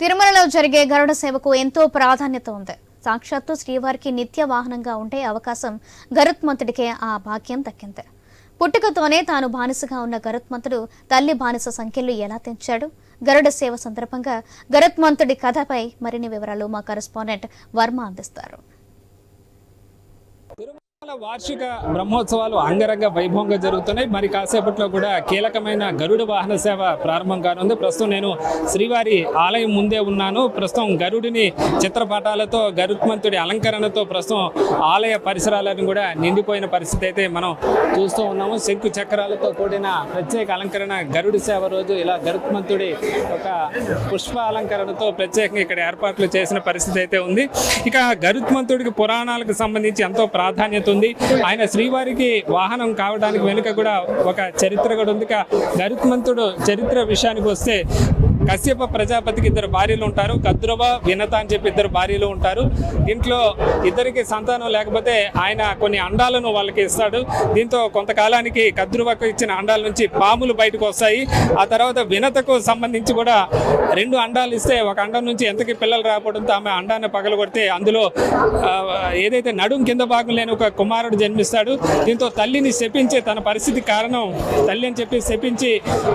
తిరుమలలో జరిగే గరుడ సేవకు ఎంతో ప్రాధాన్యత ఉంది. సాక్షాత్తు శ్రీవారికి నిత్య వాహనంగా ఉండే అవకాశం గరుత్మంతుడికే ఆ భాగ్యం దక్కింది. పుట్టుకతోనే తాను బానిసగా ఉన్న గరుత్మంతుడు తల్లి బానిస సంఖ్యలు ఎలా తెంచాడు? గరుడ సేవ సందర్భంగా గరుత్మంతుడి కథపై మరిన్ని వివరాలు మా కరెస్పాండెంట్ వర్మ అందిస్తారు. వార్షిక బ్రహ్మోత్సవాలు అంగరంగ వైభవంగా జరుగుతున్నాయి. మరి కాసేపట్లో కూడా కీలకమైన గరుడ వాహన సేవ ప్రారంభం కానుంది. ప్రస్తుతం నేను శ్రీవారి ఆలయం ముందే ఉన్నాను. ప్రస్తుతం గరుడిని చిత్రపటాలతో గరుత్మంతుడి అలంకరణతో ప్రస్తుతం ఆలయ పరిసరాలను కూడా నిండిపోయిన పరిస్థితి అయితే మనం చూస్తూ ఉన్నాము. శంకు చక్రాలతో కూడిన ప్రత్యేక అలంకరణ గరుడి సేవ రోజు. ఇలా గరుత్మంతుడి ఒక పుష్ప అలంకరణతో ప్రత్యేకంగా ఇక్కడ ఏర్పాట్లు చేసిన పరిస్థితి అయితే ఉంది. ఇక గరుత్మంతుడికి పురాణాలకు సంబంధించి ఎంతో ప్రాధాన్యత జరుగుతుంది. ఆయన శ్రీవారికి వాహనం కావడానికి వెనుక కూడా ఒక చరిత్ర కూడా ఉంది. ఇక చరిత్ర విషయానికి వస్తే కశ్యప ప్రజాపతికి ఇద్దరు భార్యలు ఉంటారు కద్రువ వినత అని చెప్పి ఇద్దరు భార్యలు ఉంటారు. దీంట్లో ఇద్దరికి సంతానం లేకపోతే ఆయన కొన్ని అండాలను వాళ్ళకి ఇస్తాడు. దీంతో కొంతకాలానికి కద్రువకు ఇచ్చిన అండాల నుంచి పాములు బయటకు వస్తాయి. ఆ తర్వాత వినతకు సంబంధించి కూడా రెండు అండాలు ఇస్తే ఒక అండం నుంచి ఎంతకి పిల్లలు రాకపోవడంతో ఆమె అండాన్ని పగలగొడితే అందులో ఏదైతే నడుం కింద భాగం లేని ఒక కుమారుడు జన్మిస్తాడు. దీంతో తల్లిని శపించే తన పరిస్థితి కారణం తల్లి అని చెప్పి శపించి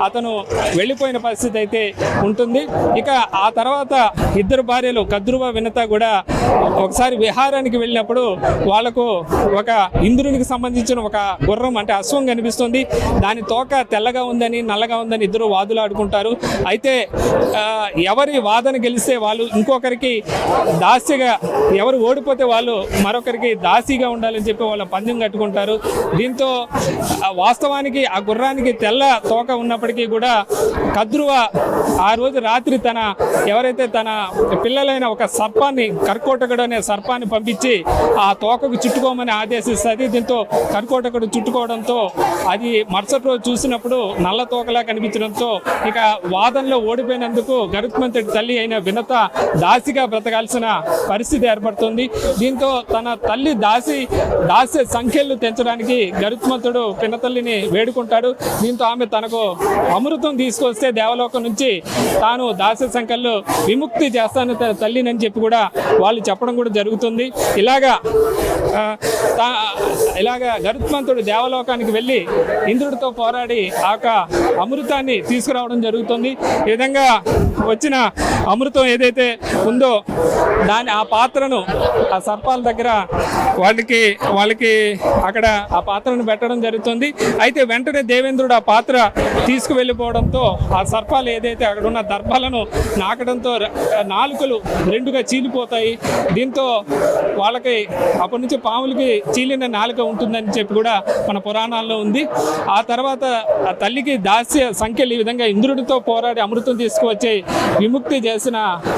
అతను వెళ్ళిపోయిన పరిస్థితి అయితే ఉంటుంది. ఇక ఆ తర్వాత ఇద్దరు భార్యలు కద్రువ వినత కూడా ఒకసారి విహారానికి వెళ్ళినప్పుడు వాళ్ళకు ఒక ఇంద్రునికి సంబంధించిన ఒక గుర్రం అంటే అశ్వం కనిపిస్తుంది. దాని తోక తెల్లగా ఉందని నల్లగా ఉందని ఇద్దరు వాదులాడుకుంటారు. అయితే ఎవరి వాదన గెలిస్తే వాళ్ళు ఇంకొకరికి దాస్యగా ఎవరు ఓడిపోతే వాళ్ళు మరొకరికి దాసిగా ఉండాలని చెప్పి వాళ్ళ పందెం కట్టుకుంటారు. దీంతో ఆ, వాస్తవానికి ఆ గుర్రానికి తెల్ల తోక ఉన్నప్పటికీ కూడా కద్రువ ఆ రోజు రాత్రి తన ఎవరైతే తన పిల్లలైన ఒక సర్పాన్ని కర్కోటకుడు అనే సర్పాన్ని పంపించి ఆ తోకకు చుట్టుకోమని ఆదేశిస్తుంది. దీంతో కర్కోటకుడు చుట్టుకోవడంతో అది మరుసటి రోజు చూసినప్పుడు నల్ల తోకలా కనిపించడంతో ఇక వాదనలో ఓడిపోయినందుకు గరుత్మంతుడి తల్లి అయిన వినత దాసిగా బ్రతకాల్సిన పరిస్థితి ఏర్పడుతుంది. దీంతో తన తల్లి దాసి దాస్య సంఖ్యలు తెంచడానికి గరుత్మంతుడు పినతల్లిని వేడుకుంటాడు. దీంతో ఆమె తనకు అమృతం తీసుకొస్తే దేవలోకం నుంచి తాను దాస్య సంఖ్యలు విముక్తి చేస్తాను తన తల్లినని చెప్పి కూడా వాళ్ళు చెప్పడం కూడా జరుగుతుంది. ఇలాగా ఇలాగా గరుత్మంతుడు దేవలోకానికి వెళ్ళి ఇంద్రుడితో పోరాడి ఆ యొక్క అమృతాన్ని తీసుకురావడం జరుగుతుంది. ఈ విధంగా వచ్చిన అమృతం ఏదైతే ఉందో దాని ఆ పాత్రను ఆ సర్పాల దగ్గర వాళ్ళకి వాళ్ళకి అక్కడ ఆ పాత్రను పెట్టడం జరుగుతుంది. అయితే వెంటనే దేవేంద్రుడు ఆ పాత్ర తీసుకువెళ్ళిపోవడంతో ఆ సర్పాలు ఏదైతే అక్కడ ఉన్న దర్భాలను నాకడంతో నాలుకలు రెండుగా చీలిపోతాయి. దీంతో వాళ్ళకి అప్పటి నుంచి పాములకి చీలిన నాలుక ఉంటుందని చెప్పి కూడా మన పురాణాల్లో ఉంది. ఆ తర్వాత ఆ తల్లికి దాస్య సంఖ్యలు ఈ విధంగా ఇంద్రుడితో పోరాడి అమృతం తీసుకువచ్చే విముక్తి చేసిన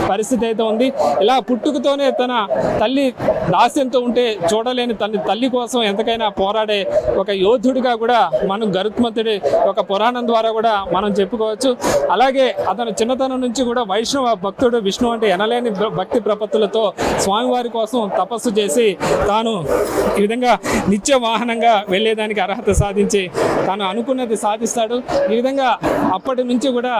పరిస్థితి అయితే ఉంది. ఇలా పుట్టుకతోనే తన తల్లి దాస్యంతో ఉంటే చూడలేని తన తల్లి కోసం ఎంతకైనా పోరాడే ఒక యోధుడిగా కూడా మనం గరుత్మంతుడి ఒక పురాణం ద్వారా కూడా మనం చెప్పుకోవచ్చు. అలాగే అతను చిన్నతనం నుంచి కూడా వైష్ణవ భక్తుడు విష్ణు అంటే ఎనలేని భక్తి ప్రపత్తులతో స్వామివారి కోసం తపస్సు చేసి తాను ఈ విధంగా నిత్య వాహనంగా వెళ్ళేదానికి అర్హత సాధించి తాను అనుకున్నది సాధిస్తాడు. ఈ విధంగా అప్పటి నుంచి కూడా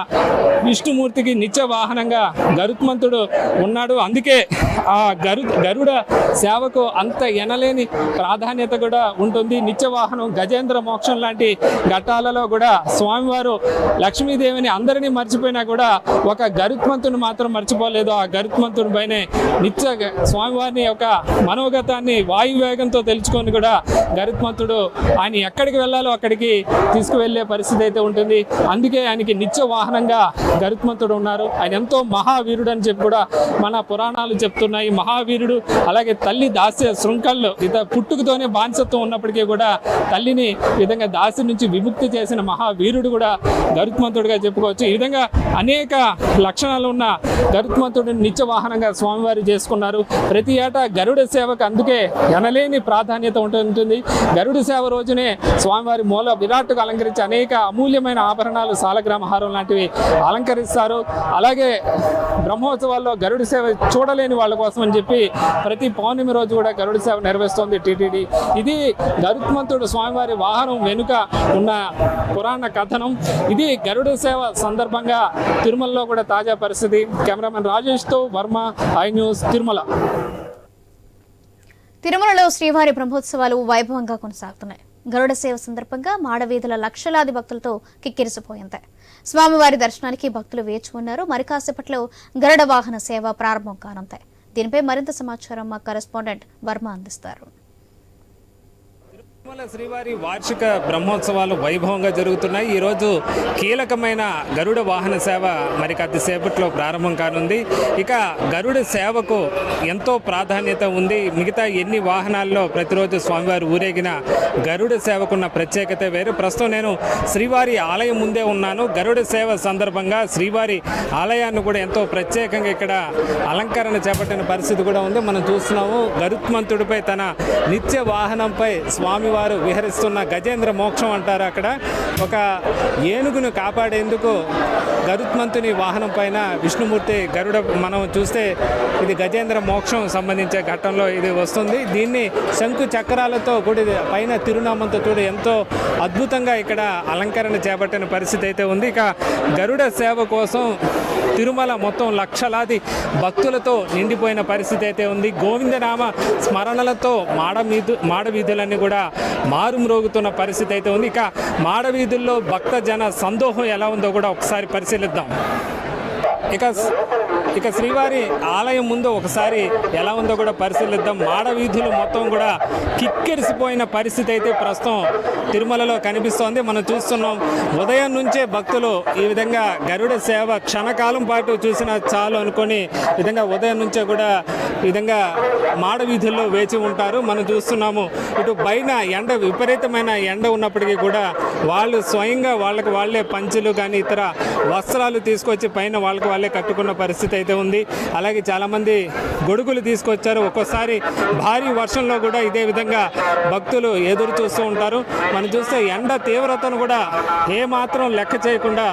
విష్ణుమూర్తికి నిత్య వాహనంగా గరుత్మంతుడు ఉన్నాడు. అందుకే ఆ గరు గరుడ సేవకు అంత ఎనలేని ప్రాధాన్యత కూడా ఉంటుంది. నిత్య వాహనం గజేంద్ర మోక్షం లాంటి ఘట్టాలలో కూడా స్వామివారు లక్ష్మీదేవిని అందరినీ మర్చిపోయినా కూడా ఒక గరుత్మంతుని మాత్రం మర్చిపోలేదు. ఆ గరుత్మంతుని పైనే నిత్య గ- స్వామివారిని యొక్క మనోగతాన్ని వాయువేగంతో తెలుసుకొని కూడా గరుత్మంతుడు ఆయన ఎక్కడికి వెళ్ళాలో అక్కడికి తీసుకువెళ్ళే పరిస్థితి అయితే ఉంటుంది. అందుకే ఆయనకి నిత్య వాహనంగా గరుత్మంతుడు ఉన్నారు. ఆయన ఎంతో మహావీరుడు అని చెప్పి కూడా మన పురాణాలు చెప్తున్నాయి. మహావీరుడు అలాగే తల్లి దాస్య శృంఖల్లో ఇత పుట్టుకతోనే బానిసత్వం ఉన్నప్పటికీ కూడా తల్లిని విధంగా దాసి నుంచి విముక్తి చేసిన మహావీరుడు కూడా గరుత్మంతుడిగా చెప్పుకోవచ్చు. ఈ విధంగా అనేక లక్షణాలు ఉన్న గరుత్మంతుడిని నిత్య వాహనంగా స్వామివారి చేసుకున్నారు. ప్రతి ఏటా గరుడ సేవకు అందుకే ఎనలేని ప్రాధాన్యత ఉంటుంది. గరుడ సేవ రోజునే స్వామివారి మూల విరాట్కు అలంకరించి అనేక అమూల్యమైన ఆభరణాలు సాలగ్రామహారం లాంటివి అలంకరిస్తారు. అలాగే బ్రహ్మోత్సవాల్లో గరుడ సేవ చూడలేని వాళ్ళ కోసం అని చెప్పి ప్రతి పౌర్ణమి రోజు కూడా గరుడ సేవ నిర్వహిస్తోంది టీటీడీ. ఇది గరుత్మంతుడు స్వామివారి వాహనం వెనుక ఉన్న పురాణ కథనం. ఇది గరుడ సేవ సందర్భంగా తిరుమలలో కూడా తాజా పరిస్థితి. కెమెరామెన్ రాజేష్తో వర్మ ఐ న్యూస్ తిరుమల. తిరుమలలో శ్రీవారి బ్రహ్మోత్సవాలు వైభవంగా కొనసాగుతున్నాయి. గరుడ సేవ సందర్భంగా మాడవీధుల లక్షలాది భక్తులతో కిక్కిరిసిపోయింది. స్వామివారి దర్శనానికి భక్తులు వేచి ఉన్నారు. మరి కాసేపట్లో గరుడ వాహన సేవ ప్రారంభం కానుంది. దీనిపై మరింత సమాచారం మా కరెస్పాండెంట్ వర్మ అందిస్తారు. తిరుమల శ్రీవారి వార్షిక బ్రహ్మోత్సవాలు వైభవంగా జరుగుతున్నాయి. ఈరోజు కీలకమైన గరుడ వాహన సేవ మరి కొద్దిసేపట్లో ప్రారంభం కానుంది. ఇక గరుడ సేవకు ఎంతో ప్రాధాన్యత ఉంది. మిగతా ఎన్ని వాహనాల్లో ప్రతిరోజు స్వామివారి ఊరేగిన గరుడ సేవకున్న ప్రత్యేకత వేరు. ప్రస్తుతం నేను శ్రీవారి ఆలయం ముందే ఉన్నాను. గరుడ సేవ సందర్భంగా శ్రీవారి ఆలయాన్ని కూడా ఎంతో ప్రత్యేకంగా ఇక్కడ అలంకరణ చేపట్టిన పరిస్థితి కూడా ఉంది. మనం చూస్తున్నాము గరుత్మంతుడిపై తన నిత్య వాహనంపై స్వామి వారు విహరిస్తున్న గజేంద్ర మోక్షం అంటారు అక్కడ. ఒక ఏనుగును కాపాడేందుకు గరుత్మంతుని వాహనం పైన విష్ణుమూర్తి గరుడ మనం చూస్తే ఇది గజేంద్ర మోక్షం సంబంధించే ఘట్టంలో ఇది వస్తుంది. దీన్ని శంకు చక్రాలతో కూడి పైన తిరునామంతో చూడ ఎంతో అద్భుతంగా ఇక్కడ అలంకరణ చేపట్టిన పరిస్థితి అయితే ఉంది. ఇక గరుడ సేవ కోసం తిరుమల మొత్తం లక్షలాది భక్తులతో నిండిపోయిన పరిస్థితి అయితే ఉంది. గోవిందనామ స్మరణలతో మాడ మీదు మాడ వీధులన్నీ కూడా మారుమ్రోగుతున్న పరిస్థితి అయితే ఉంది. ఇక మాడవీధుల్లో భక్త జన సందోహం ఎలా ఉందో కూడా ఒకసారి పరిశీలిద్దాం. ఇక ఇక శ్రీవారి ఆలయం ముందు ఒకసారి ఎలా ఉందో కూడా పరిశీలిద్దాం. మాడ వీధులు మొత్తం కూడా కిక్కిరిసిపోయిన పరిస్థితి అయితే ప్రస్తుతం తిరుమలలో కనిపిస్తోంది. మనం చూస్తున్నాం ఉదయం నుంచే భక్తులు ఈ విధంగా గరుడ సేవ క్షణకాలం పాటు చూసిన చాలు అనుకొని ఈ విధంగా ఉదయం నుంచే కూడా ఈ విధంగా మాడ వీధుల్లో వేచి ఉంటారు. మనం చూస్తున్నాము ఇటు పైన ఎండ విపరీతమైన ఎండ ఉన్నప్పటికీ కూడా వాళ్ళు స్వయంగా వాళ్ళకి వాళ్ళే పంచులు కానీ ఇతర వస్త్రాలు తీసుకొచ్చి పైన వాళ్ళకి వాళ్ళే కట్టుకున్న పరిస్థితి అయితే ఉంది. అలాగే చాలామంది గొడుగులు తీసుకొచ్చారు. ఒక్కోసారి భారీ వర్షంలో కూడా ఇదే విధంగా భక్తులు ఎదురు చూస్తూ ఉంటారు. మనం చూస్తే ఎండ తీవ్రతను కూడా ఏమాత్రం లెక్క చేయకుండా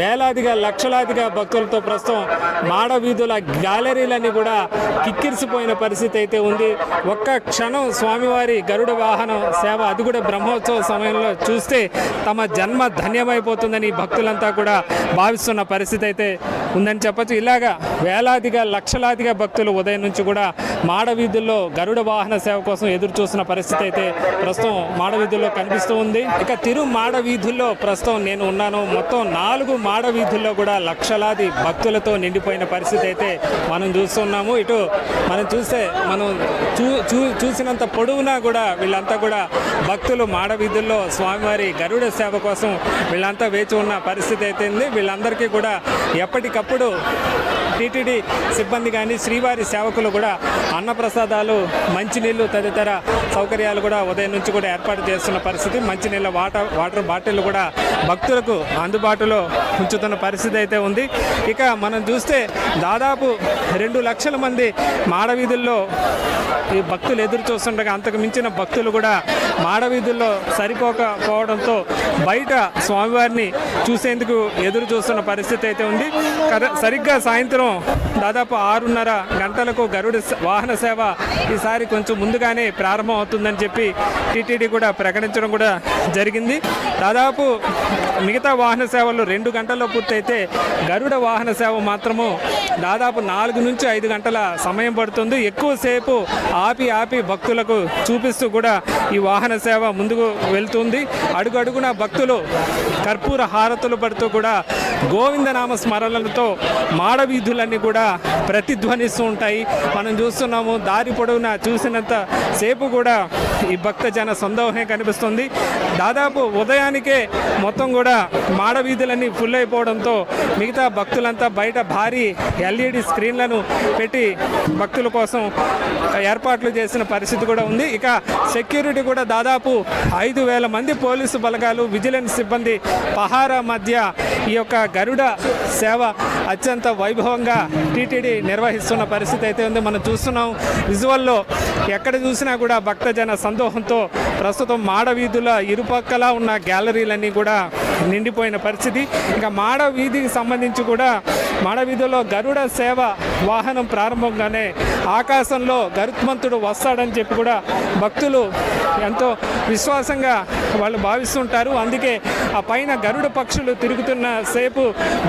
వేలాదిగా లక్షలాదిగా భక్తులతో ప్రస్తుతం మాడ వీధుల గ్యాలరీలన్నీ కూడా కిక్కిరిసిపోయిన పరిస్థితి అయితే ఉంది. ఒక్క క్షణం స్వామివారి గరుడ వాహనం సేవ అది కూడా బ్రహ్మోత్సవ సమయంలో చూస్తే తమ జన్మ ధన్యమైపోతుందని భక్తులంతా కూడా భావిస్తున్న పరిస్థితి అయితే ఉందని చెప్పొచ్చు. ఇలాగా వేలాదిగా లక్షలాదిగా భక్తులు ఉదయం నుంచి కూడా మాడవీధుల్లో గరుడ వాహన సేవ కోసం ఎదురు చూసిన పరిస్థితి అయితే ప్రస్తుతం మాడవీధుల్లో కనిపిస్తూ ఉంది. ఇక తిరు మాడవీధుల్లో ప్రస్తుతం నేను ఉన్నాను. మొత్తం నాలుగు మాడవీధుల్లో కూడా లక్షలాది భక్తులతో నిండిపోయిన పరిస్థితి అయితే మనం చూస్తున్నాము. ఇటు మనం చూస్తే మనం చూ చూ చూసినంత పొడవునా కూడా వీళ్ళంతా కూడా భక్తులు మాడవీధుల్లో స్వామివారి గరుడ సేవ కోసం వీళ్ళంతా వేచి ఉన్న పరిస్థితి అయితే ఉంది. వీళ్ళందరికీ కూడా ఎప్పటికప్పుడు ఇప్పుడు టీటీడీ సిబ్బంది కానీ శ్రీవారి సేవకులు కూడా అన్నప్రసాదాలు మంచినీళ్ళు తదితర సౌకర్యాలు కూడా ఉదయం నుంచి కూడా ఏర్పాటు చేస్తున్న పరిస్థితి. మంచినీళ్ళ వాటర్ వాటర్ బాటిల్ కూడా భక్తులకు అందుబాటులో ఉంచుతున్న పరిస్థితి అయితే ఉంది. ఇక మనం చూస్తే దాదాపు రెండు లక్షల మంది మాడవీధుల్లో ఈ భక్తులు ఎదురు చూస్తుండగా అంతకు మించిన భక్తులు కూడా మాడవీధుల్లో సరిపోకపోవడంతో బయట స్వామివారిని చూసేందుకు ఎదురు చూస్తున్న పరిస్థితి అయితే ఉంది. కర- సరిగ్గా సాయంత్రం దాదాపు ఆరున్నర గంటలకు గరుడ వాహన సేవ ఈసారి కొంచెం ముందుగానే ప్రారంభం అవుతుందని చెప్పి టీటీడీ కూడా ప్రకటించడం కూడా జరిగింది. దాదాపు మిగతా వాహన సేవలు రెండు గంటల్లో పూర్తయితే గరుడ వాహన సేవ మాత్రము దాదాపు నాలుగు నుంచి ఐదు గంటల సమయం పడుతుంది. ఎక్కువసేపు ఆపి ఆపి భక్తులకు చూపిస్తూ కూడా ఈ వాహన సేవ ముందుకు వెళ్తుంది. అడుగడుగున భక్తులు కర్పూర హారతులు పడుతూ కూడా గోవిందనామ స్మరణలతో ధ్వనులన్నీ కూడా ప్రతిధ్వనిస్తూ ఉంటాయి. మనం చూస్తున్నాము దారి పొడవునా చూసినంత సేపు కూడా ఈ భక్త జన సందోహమే కనిపిస్తుంది. దాదాపు ఉదయానికే మొత్తం కూడా మాడవీధులన్నీ ఫుల్ అయిపోవడంతో మిగతా భక్తులంతా బయట భారీ ఎల్ఈడి స్క్రీన్లను పెట్టి భక్తుల కోసం ఏర్పాట్లు చేసిన పరిస్థితి కూడా ఉంది. ఇక సెక్యూరిటీ కూడా దాదాపు ఐదు వేల మంది పోలీసు బలగాలు విజిలెన్స్ సిబ్బంది పహారా మధ్య ఈ యొక్క గరుడ సేవ అత్యంత వైభవంగా టీటీడీ నిర్వహిస్తున్న పరిస్థితి అయితే ఉంది. మనం చూస్తున్నాం విజువల్లో ఎక్కడ చూసినా కూడా భక్తజన సందోహంతో ప్రస్తుతం మాడ వీధుల ఇరుపక్కల ఉన్న గ్యాలరీలన్నీ కూడా నిండిపోయిన పరిస్థితి. ఇంకా మాడ వీధికి సంబంధించి కూడా మాడ వీధిలో గరుడ సేవ వాహనం ప్రారంభంగానే ఆకాశంలో గరుత్మంతుడు వస్తాడని చెప్పి కూడా భక్తులు ఎంతో విశ్వాసంగా వాళ్ళు భావిస్తుంటారు. అందుకే ఆ పైన గరుడ పక్షులు తిరుగుతున్న సేపు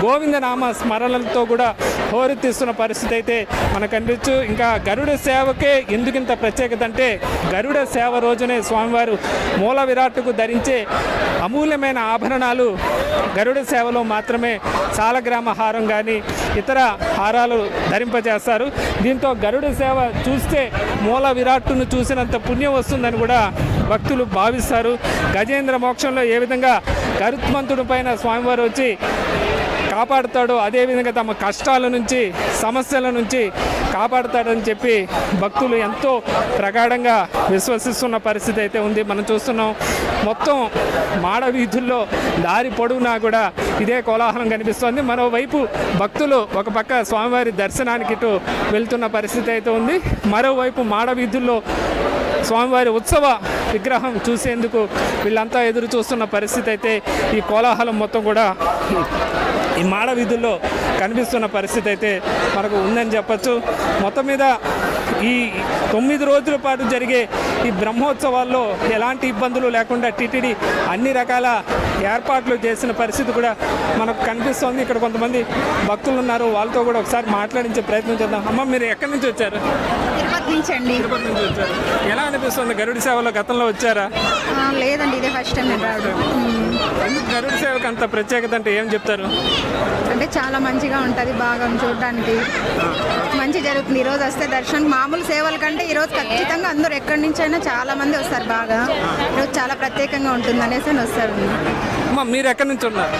గోవిందనామ స్మరణలతో కూడా హోరెత్తిస్తున్న పరిస్థితి అయితే మనకు కనిపించు. ఇంకా గరుడ సేవకే ఎందుకింత ప్రత్యేకత అంటే గరుడ సేవ రోజునే స్వామివారు మూల విరాట్కు ధరించే అమూల్యమైన ఆభరణాలు గరుడ సేవలో మాత్రమే సాలగ్రామ హారం కానీ ఇతర హారాలు ధరింపజేస్తారు. దీంతో గరుడ సేవ చూస్తే మూల విరాట్టును చూసినంత పుణ్యం వస్తుందని కూడా భక్తులు భావిస్తారు. గజేంద్ర మోక్షంలో ఏ విధంగా కరుత్మంతుడు పైన స్వామివారు వచ్చి కాపాడుతాడో అదేవిధంగా తమ కష్టాల నుంచి సమస్యల నుంచి కాపాడుతాడని చెప్పి భక్తులు ఎంతో ప్రగాఢంగా విశ్వసిస్తున్న పరిస్థితి అయితే ఉంది. మనం చూస్తున్నాం మొత్తం మాడ వీధుల్లో దారి పొడవునా కూడా ఇదే కోలాహలం కనిపిస్తోంది. మరోవైపు భక్తులు ఒక పక్క స్వామివారి దర్శనానికి ఇటు వెళ్తున్న పరిస్థితి అయితే ఉంది. మరోవైపు మాడ వీధుల్లో స్వామివారి ఉత్సవ విగ్రహం చూసేందుకు వీళ్ళంతా ఎదురు చూస్తున్న పరిస్థితి అయితే ఈ కోలాహలం మొత్తం కూడా ఈ మాడ వీధుల్లో కనిపిస్తున్న పరిస్థితి అయితే మనకు ఉందని చెప్పచ్చు. మొత్తం మీద ఈ తొమ్మిది రోజుల పాటు జరిగే ఈ బ్రహ్మోత్సవాల్లో ఎలాంటి ఇబ్బందులు లేకుండా టీటీడీ అన్ని రకాల ఏర్పాట్లు చేసిన పరిస్థితి కూడా మనకు కనిపిస్తోంది. ఇక్కడ కొంతమంది భక్తులు ఉన్నారు. వాళ్ళతో కూడా ఒకసారి మాట్లాడించే ప్రయత్నం చేద్దాం. అమ్మ మీరు ఎక్కడి నుంచి వచ్చారు? నుంచి అండి తిరుపతి నుంచి వచ్చారు ఎలా అనిపిస్తుంది? గరుడి సేవలో గతంలో వచ్చారా? ఆ, లేదండి ఇదే ఫస్ట్ టైం నేను రావడం. మ్మ్. ఎందుకు గరుడి సేవకు అంత ప్రత్యేకత అంటే ఏం చెప్తారు? అంటే చాలా మంచిగా ఉంటుంది బాగా చూడడానికి. మంచి జరుగుతుంది. ఈరోజు వస్తే దర్శనం మామూలు సేవల కంటే ఈరోజు ఖచ్చితంగా అందరూ ఎక్కడి నుంచి అయినా చాలా మంది వస్తారు బాగా. ఈరోజు చాలా ప్రత్యేకంగా ఉంటుంది అనేసి అని వస్తారు అమ్మ మీరు ఎక్కడి నుంచి ఉన్నారు?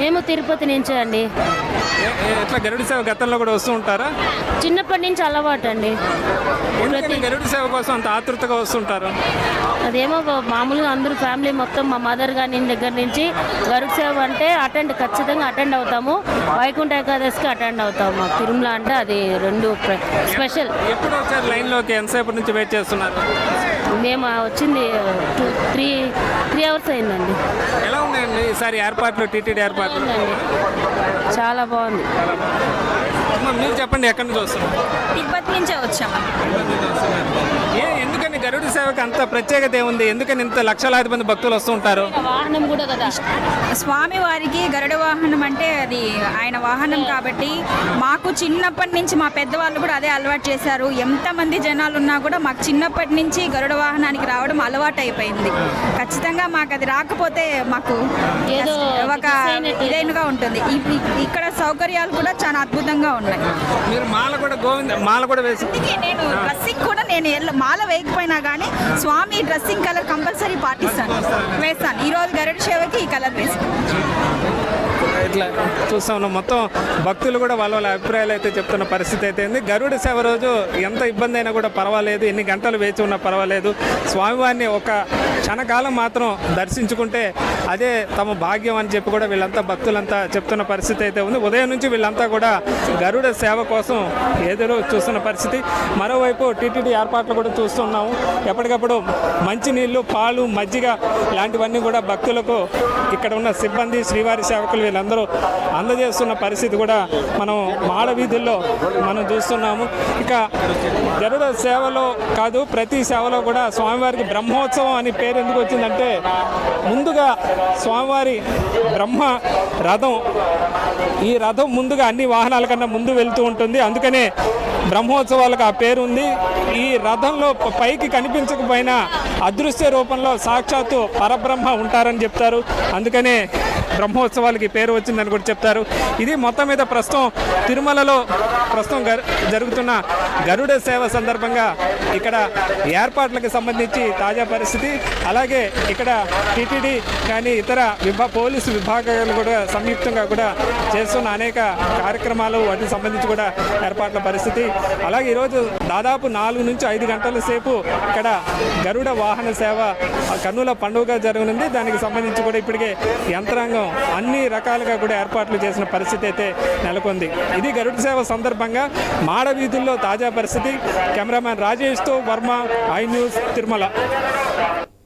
మేము తిరుపతి నుంచే అండి. ఎట్లా గరుడి సేవ గతంలో కూడా వస్తూ ఉంటారా? చిన్నప్పటి నుంచి అలవాటు అండి గరుడి సేవ కోసం అంత ఆతృతగా వస్తుంటారు అదేమో మామూలుగా అందరూ ఫ్యామిలీ మొత్తం మా మదర్ గారి దగ్గర నుంచి గరుడ్ సేవ అంటే అటెండ్ ఖచ్చితంగా అటెండ్ అవుతాము. వైకుంఠ ఏకాదశికి అటెండ్ అవుతాము మాకు. తిరుమల అంటే అది రెండు స్పెషల్. ఎప్పుడు వచ్చారు లైన్లోకి? ఎంతసేపు నుంచి వెయిట్ చేస్తున్నారు? మేము వచ్చింది టూ త్రీ త్రీ అవర్స్ అయిందండి. ఎలా ఉన్నాయండి ఈసారి ఏర్పాట్లు టీటీడీ ఏర్పాట్లు? చాలా బాగుంది. అమ్మ మీరు చెప్పండి ఎక్కడి నుంచి వస్తున్నారు? తిరుపతి నుంచే వచ్చాము ఏ గరుడి సేవకి అంత ప్రత్యేకత ఏముంది? ఎందుకని ఇంత లక్షలాది మంది భక్తులు వస్తూ ఉంటారు? వాహనం కూడా కదా. స్వామి వారికి గరుడ వాహనం అంటే అది ఆయన వాహనం కాబట్టి మాకు చిన్నప్పటి నుంచి మా పెద్దవాళ్ళు కూడా అదే అలవాటు చేశారు. ఎంతమంది జనాలు ఉన్నా కూడా మాకు చిన్నప్పటి నుంచి గరుడ వాహనానికి రావడం అలవాటు అయిపోయింది. ఖచ్చితంగా మాకు అది రాకపోతే మాకు ఏదో ఒక. ఇదైనగా ఉంటుంది. ఇక్కడ సౌకర్యాలు కూడా చాలా అద్భుతంగా ఉన్నాయి. మీరు మాల కూడా గోవింద మాల కూడా వేసి నేను డ్రెస్సింగ్ కూడా నేను మాల వేయకపోయినా కానీ స్వామి డ్రెస్సింగ్ కలర్ కంపల్సరీ పాటిస్తాను. వేస్తాను. ఈ రోజు గరుడ సేవకి ఈ కలర్ వేస్తాను ఇట్లా చూస్తా. ఉన్నాం మొత్తం భక్తులు కూడా వాళ్ళ వాళ్ళ అభిప్రాయాలు అయితే చెప్తున్న పరిస్థితి అయితే ఉంది. గరుడ సేవ రోజు ఎంత ఇబ్బంది అయినా కూడా పర్వాలేదు. ఎన్ని గంటలు వేచి ఉన్నా పర్వాలేదు. స్వామివారిని ఒక క్షణకాలం మాత్రం దర్శించుకుంటే అదే తమ భాగ్యం అని చెప్పి కూడా వీళ్ళంతా భక్తులంతా చెప్తున్న పరిస్థితి అయితే ఉంది. ఉదయం నుంచి వీళ్ళంతా కూడా గరుడ సేవ కోసం ఎదురు చూస్తున్న పరిస్థితి. మరోవైపు టీటీడీ ఏర్పాట్లు కూడా చూస్తున్నాము. ఎప్పటికప్పుడు మంచినీళ్ళు పాలు మజ్జిగ ఇలాంటివన్నీ కూడా భక్తులకు ఇక్కడ ఉన్న సిబ్బంది శ్రీవారి సేవకులు వీళ్ళందరూ అందజేస్తున్న పరిస్థితి కూడా మనం మాడ వీధుల్లో మనం చూస్తున్నాము. ఇక గరుడ సేవలో కాదు ప్రతి సేవలో కూడా స్వామివారికి బ్రహ్మోత్సవం అని పేరు ఎందుకు వచ్చిందంటే ముందుగా స్వామివారి బ్రహ్మ రథం ఈ రథం ముందుగా అన్ని వాహనాల కన్నా ముందు వెళ్తూ ఉంటుంది. అందుకనే బ్రహ్మోత్సవాలకు ఆ పేరు ఉంది. ఈ రథంలో పైకి కనిపించకపోయినా అదృశ్య రూపంలో సాక్షాత్తు పరబ్రహ్మ ఉంటారని చెప్తారు. అందుకనే బ్రహ్మోత్సవాలకి పేరు వచ్చిందని కూడా చెప్తారు. ఇది మొత్తం మీద ప్రస్తుతం తిరుమలలో ప్రస్తుతం జరుగుతున్న గరుడ సేవ సందర్భంగా ఇక్కడ ఏర్పాట్లకు సంబంధించి తాజా పరిస్థితి. అలాగే ఇక్కడ టీటీడీ కానీ ఇతర విభా పోలీసు విభాగాలు కూడా సంయుక్తంగా కూడా చేస్తున్న అనేక కార్యక్రమాలు వాటికి సంబంధించి కూడా ఏర్పాట్ల పరిస్థితి. అలాగే ఈరోజు దాదాపు నాలుగు నుంచి ఐదు గంటల సేపు ఇక్కడ గరుడ వాహన సేవ కర్నూల కన్నుల పండుగ జరగనుంది. దానికి సంబంధించి కూడా ఇప్పటికే యంత్రాంగం అన్ని రకాలుగా కూడా ఏర్పాట్లు చేసిన పరిస్థితి అయితే నెలకొంది. ఇది గరుడ సేవ సందర్భంగా మాడ వీధుల్లో తాజా పరిస్థితి. కెమెరామ్యాన్ క్రీస్తు వర్మ ఐ న్యూస్ తిరుమల.